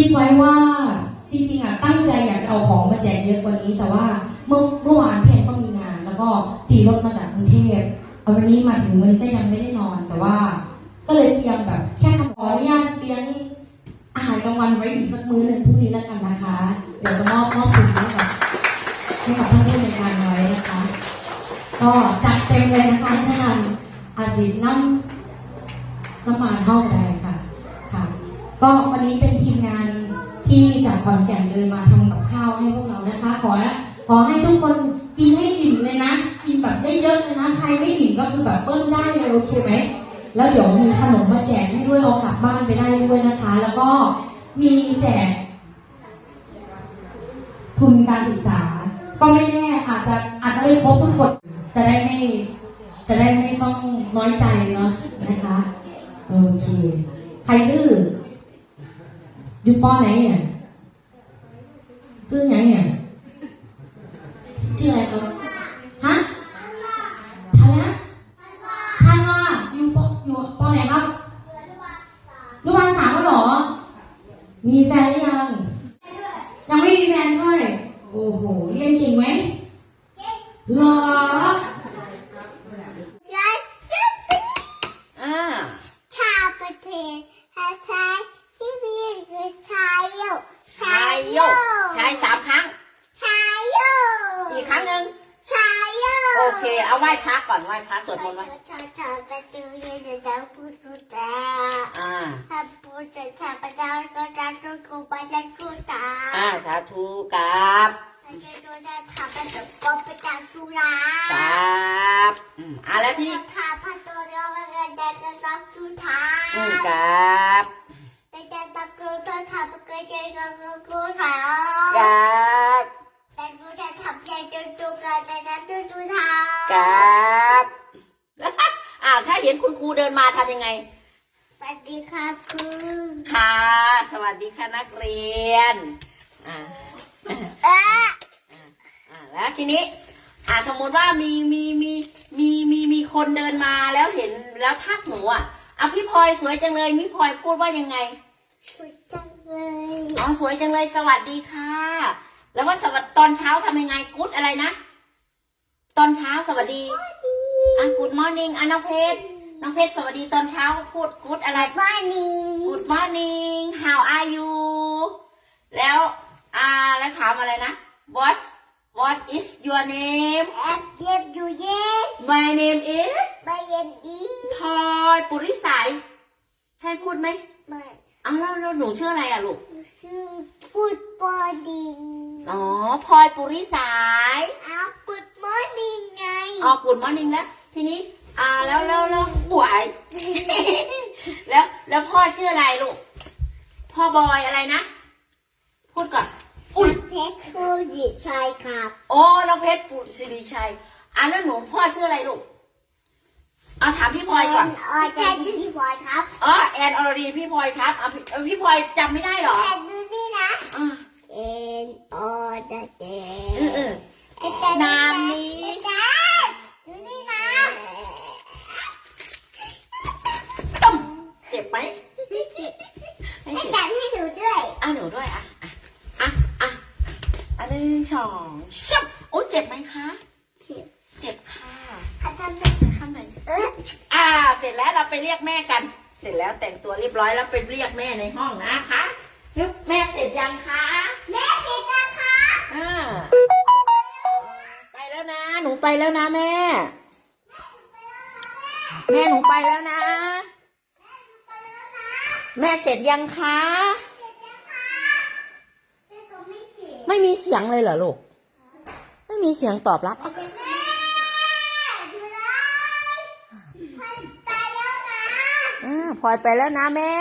คิดไว้ว่าจริงๆอะตั้งใจอยากจะเอาของมาแจกเยอะกว่านี้ แต่ว่าเมื่อเมื่อวานเพนก็มีงาน แล้วก็ตีรถมาจากกรุงเทพเอาวันนี้มาถึงวันนี้ก็ยังไม่ได้นอน แต่ว่า ก็เลยเตรียมแบบ แค่ขออนุญาตเลี้ยงอาหารกลางวันไว้อีกสักมื้อหนึ่งพรุ่งนี้แล้วกันนะคะ เดี๋ยวจะมอบมอบทุนให้กับให้กับท่านผู้ในวยการไว้นะคะ ก็จัดเต็มเลยนะคะฉะนั้นอาจสิน้ำน้ำมันเท่าใดค่ะค่ะ ก็วันนี้เป็นที ที่จากขอนแก่นเลยมาทำกับข้าวให้พวกเรานะคะ ขอขอให้ทุกคนกินให้อิ่มเลยนะ กินแบบได้เยอะเลยนะ ใครไม่อิ่มก็คือแบบเปิ้ลได้เลยโอเคไหมแล้วเดี๋ยวมีขนมมาแจกให้ด้วยเอากลับบ้านไปได้ด้วยนะคะ แล้วก็มีแจก ทุนการศึกษา ก็ไม่แน่อาจจะอาจจะได้ครบทุกคนจะได้ไม่จะได้ไม่ต้องน้อยใจเนาะนะคะโอเคใครดื้อ อยู่ป้อไหนเนี่ยซื้อหยังเนี่ยชื่ออะไรครับฮะทันนะทันว่าอยู่ปอยู่ป้อไหนครับนุบาลสามแล้วเหรอ มีแฟนหรือยังยังไม่มีแฟนด้วย โอ้โห เรียนเก่งไหมเหรอ อ่า ชาวประเทศภาษาที่มีคือชายโย ชายโยกชายสามครั้ง ชายโย อีกครั้งหนึ่ง ชายโย โอเค เอาไหว้ พระก่อนไหว้พระสวดมนต์ไว้ชาวชาวประตูเย็นจะพูดสุดาอ่าถ้าพูดจะชาวประดาก็จะต้องกูไปจะกูตาอ่าสาธุกับถ้าจะโดนจะทำประตูก็ไปจะกูลากับอืมอ่าแล้วที่ถ้าประตูเราไม่ได้จะต้องกูทาอืมกับ แต่จะต้องกูต้องทำก็จะต้องกูทา กับ แต่กูจะทำใจจุจุกันแต่จะจุจุทา กับ อ่าถ้าเห็นคุณครูเดินมาทำยังไง สวัสดีครับคุณค่ะ สวัสดีค่ะนักเรียนอ่าเอ๊ะอ่าแล้วทีนี้อ่าสมมติว่ามีมีมีมีมีมีคนเดินมาแล้วเห็นแล้วทักหนูอะอะพี่พลอยสวยจังเลยพี่พลอยพูดว่ายังไงสุดจังเลยอ๋อสวยจังเลยสวัสดีค่ะ แล้วว่าสวัสดตอนเช้าทำยังไงกู๊ดอะไรนะ ตอนเช้าสวัสดีอะกูดมอร์นิ่งอะน้องเพชร น้องเพชรสวัสดีตอนเช้าพูดกู๊ดอะไรบ้านนี้ Good morning how are you แล้วอ่าแล้วถามอะไรนะ what what is your name แอบเก็บอยู่เย็น my name is ไม่เย็นดีพลอยปุริสายใช่พูดไหมไม่อ้าวแล้วแล้วหนูชื่ออะไรอะลูก ชื่อฟุตบอลดิงอ๋อพลอยปุริสายเอาฟุตบอลดิงไงอ๋อ good morning แล้วทีนี้ อ่าแล้วแล้วแล้วหวายแล้วแล้วพ่อชื่ออะไรลูก พ่อบอยอะไรนะ พูดก่อน อุ้ยเพชรชูดิชัยครับ โอ้น้องเพชรปุสิริชัยอะแล้วหนูพ่อชื่ออะไรลูกเอาถามพี่พลอยก่อนเออแต่พี่พลอยครับอ๋อแอนอรดีพี่พลอยครับอะพี่เอ่อพี่พลอยจำไม่ได้เหรอแต่ดูนี่นะอะเอ็นออเดเดเออเออนามนี้ ดูนี่นะ ต้มเจ็บไหม ให้ ให้ เจ็บ จับให้หนูด้วย อะหนูด้วยอะอะอะอะอันหนึ่งสองชับโอ้เจ็บไหมคะ เจ็บค่ะ เขาทำได้ ข้างไหน เออ อ่า เสร็จ แล้วเราไปเรียกแม่กัน เสร็จแล้วแต่งตัวเรียบร้อยแล้วไปเรียกแม่ในห้องนะคะแม่เสร็จยังคะแม่คิดนะคะอ่าไปแล้วนะ หนูไปแล้วนะแม่ แม่หนูไปแล้วนะ แม่เสร็จยังคะแม่ก็ไม่เขียนไม่มีเสียงเลยเหรอลูก ไม่มีเสียงตอบรับอะ แม่อยู่ไรพันตายแล้วนะ อ่า พลอยไปแล้วนะแม่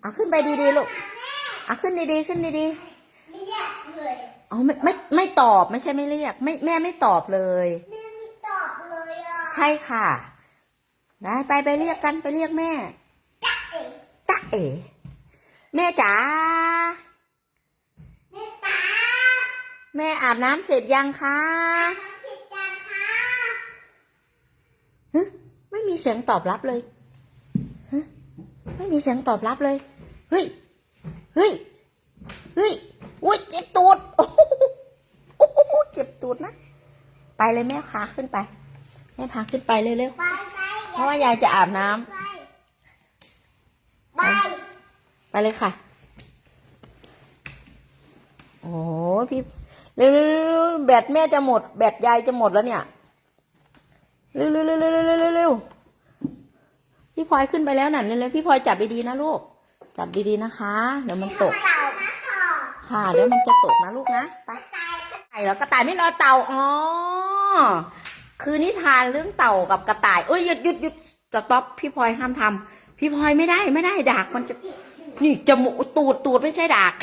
เอาขึ้นไปดีๆลูกแม่เอาขึ้นดีๆขึ้นดีๆ ไม่อยากเลยอ๋อไม่ไม่ไม่ตอบไม่ใช่ไม่เรียก ไม่แม่ไม่ตอบเลย แม่ไม่ตอบเลยอะ ใช่ค่ะ ได้ไปไปเรียกกันไปเรียกแม่จ๊ะเอ๋ตะเอ๋แม่จ๋า แม่ตาแม่อาบน้ำเสร็จยังคะน้ำผิดจังคะฮะไม่มีเสียงตอบรับเลยฮะไม่มีเสียงตอบรับเลย เฮ้ย เฮ้ย เฮ้ยอุ้ยเจ็บตูดโอ้โหโอ้โหเจ็บตูดนะ ไปเลยแม่พาขึ้นไป แม่พาขึ้นไปเร็วไปไปๆเพราะว่ายายจะอาบน้ำไป ไปไปเลยค่ะ โอ้ยพี่เร็วๆๆๆแบตแม่จะหมด แบตยายจะหมดแล้วเนี่ย เร็วๆๆๆๆๆเร็วๆ พี่พลอยขึ้นไปแล้วน่ะเร็วๆพี่พลอยจับดีๆนะลูก จับดีๆนะคะ เดี๋ยวมันตก ค่ะ เดี๋ยวมันจะตกนะลูกนะไปตายไก่แล้วกระต่ายไม่รอเต่าอ๋อคือนิทานเรื่องเต่ากับกระต่ายเอ้ยหยุดหยุดหยุดสต็อปพี่พลอยห้ามทำพี่พลอยไม่ได้ไม่ได้ดากมันจะ นี่จมูกตูดตูดไม่ใช่ดาก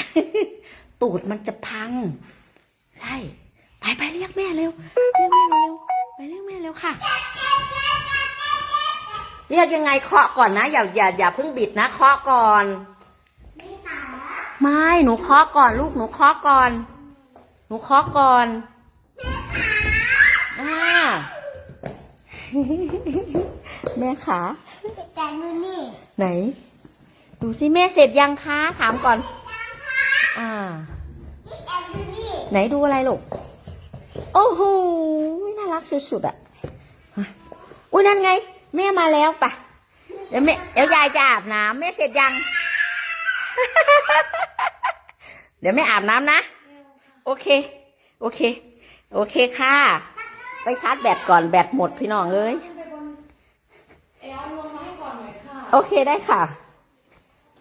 ตูดมันจะพัง ใช่ ไปไปเรียกแม่เร็วเรียกแม่เร็วไปเรียกแม่เร็วค่ะ เรียกยังไงเคาะก่อนนะ อย่าอย่าอย่าเพิ่งบิดนะเคาะก่อน ไม่ตายไม่หนูเคาะก่อน ลูกหนูเคาะก่อน หนูเคาะก่อนอ่าแม่ขาแต่ดูนี่ไหน ดูสิแม่เสร็จยังคะถามก่อน อ่า แต่ดูนี่ไหนดูอะไรลูก โอ้โหน่ารักสุดๆอะฮะอุ้ยนั่นไง แม่มาแล้วปะเดี๋ยวแม่เดี๋ยวยายจะอาบน้ำแม่เสร็จยัง เดี๋ยวแม่อาบน้ำนะ โอเค โอเค โอเคค่ะ ไปชาร์จแบตก่อนแบตหมดพี่น้องเอ้ยเอลลงให้ก่อนหน่อยค่ะโอเคได้ค่ะ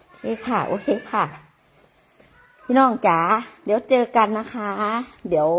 โอเคค่ะ โอเคค่ะ พี่น้องจ๋าเดี๋ยวเจอกันนะคะ เดี๋ยว